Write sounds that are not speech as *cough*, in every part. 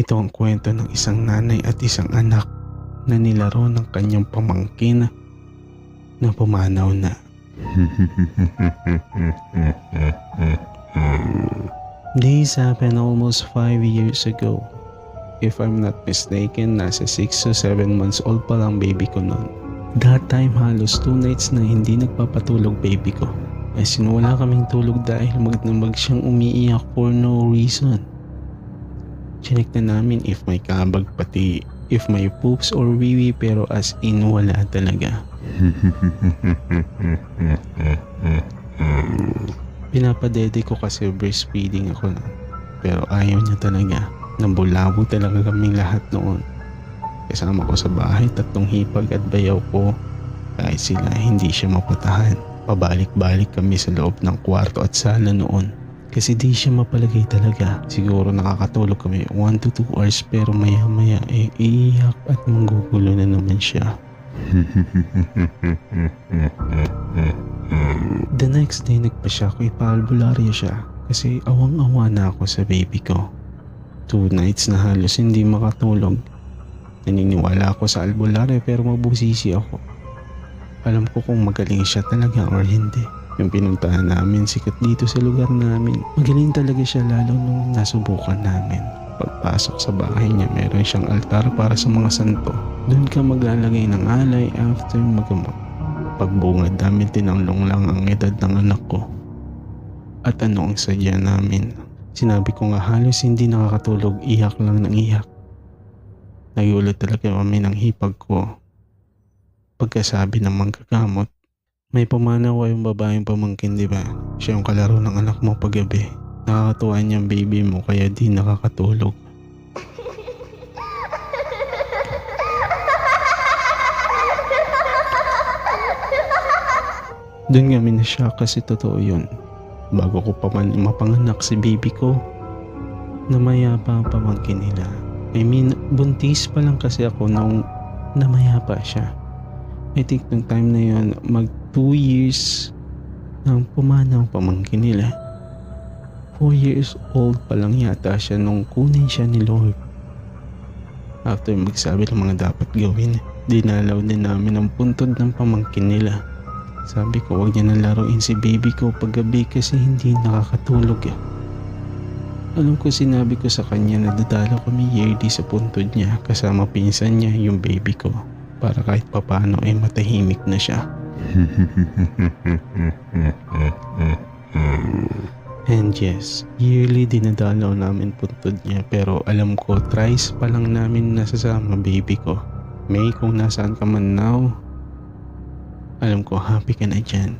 Ito ang kwento ng isang nanay at isang anak na nilaro ng kanyang pamangkin na pumanaw na. This happened almost 5 years ago. If I'm not mistaken, nasa 6 to 7 months old pa lang baby ko noon. That time halos 2 nights na hindi nagpapatulog baby ko. As in wala kaming tulog dahil magdamag siyang umiiyak for no reason. Chinek na namin if may kabag pati if may poops or wiwi pero as in wala talaga. *laughs* Pinapadede ko kasi breastfeeding ako na. Pero ayaw niya talaga. Nambulabo talaga kaming lahat noon. Kasama ko sa bahay tatlong hipag at bayaw ko. Kahit sila hindi siya mapatahan. Pabalik-balik kami sa loob ng kwarto at sala noon. Kasi di siya mapalagay talaga. Siguro nakakatulog kami 1 to 2 hours pero maya maya eh iiyak at manggugulo na naman siya. *laughs* The next day nagpa-siya ko ipaalbularyo siya kasi awang-awa na ako sa baby ko. Two nights na halos hindi makatulog. Naniniwala ako sa albularyo pero mabusisi ako. Alam ko kung magaling siya talaga or hindi. Yung pinuntahan namin sikat dito sa lugar namin. Magaling talaga siya lalo nung nasubukan namin. Pagpasok sa bahay niya, meron siyang altar para sa mga santo. Doon ka maglalagay ng alay after magamot. Pagbungad namin tinanglong lang ang edad ng anak ko. At ano ang sadya namin. Sinabi ko nga halos hindi nakakatulog, iyak lang ng iyak. Nagulat talaga kami ng hipag ko. Pagkasabi ng manggagamot, may pumanaw yung babaeng pamangkin, di ba? Siya yung kalaro ng anak mo paggabi. Nakakatuwa niyang baby mo kaya di nakakatulog. Doon kami na kasi totoo yun. Bago ko pa man mapanganak si baby ko, namaya pa ang pamangkin nila. I mean, buntis pa lang kasi ako nung namaya pa siya. I think nung time na yun, mag 2 years nang pumanaw ang pamangkin nila. 4 years old pa lang yata siya nung kunin siya ni Lord. After magsabi ng mga dapat gawin, dinalaw din namin ang puntod ng pamangkin nila. Sabi ko huwag niya nang laruin si baby ko paggabi kasi hindi nakakatulog eh. Alam ko sinabi ko sa kanya na dadalo kami yearly sa puntod niya kasama pinsan niya yung baby ko para kahit papano ay matahimik na siya. *laughs* And yes, yearly dinadalaw namin puntod niya pero alam ko thrice pa lang namin nasasama baby ko. May kung nasaan ka man now, alam ko happy ka na dyan.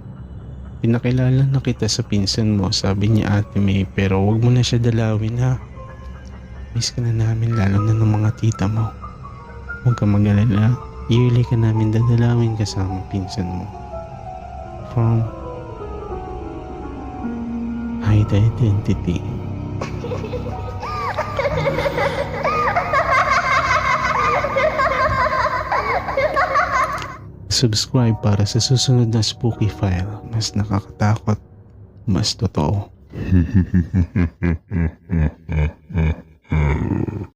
Pinakilala na kita sa pinsan mo, sabi niya ate May, pero wag mo na siya dalawin ha. Miss ka na namin lalo na ng mga tita mo. Huwag ka mag-alala, yearly ka namin dadalawin kasama pinsan mo. From hide identity. Subscribe para sa susunod na spooky file. Mas nakakatakot, mas totoo. *laughs*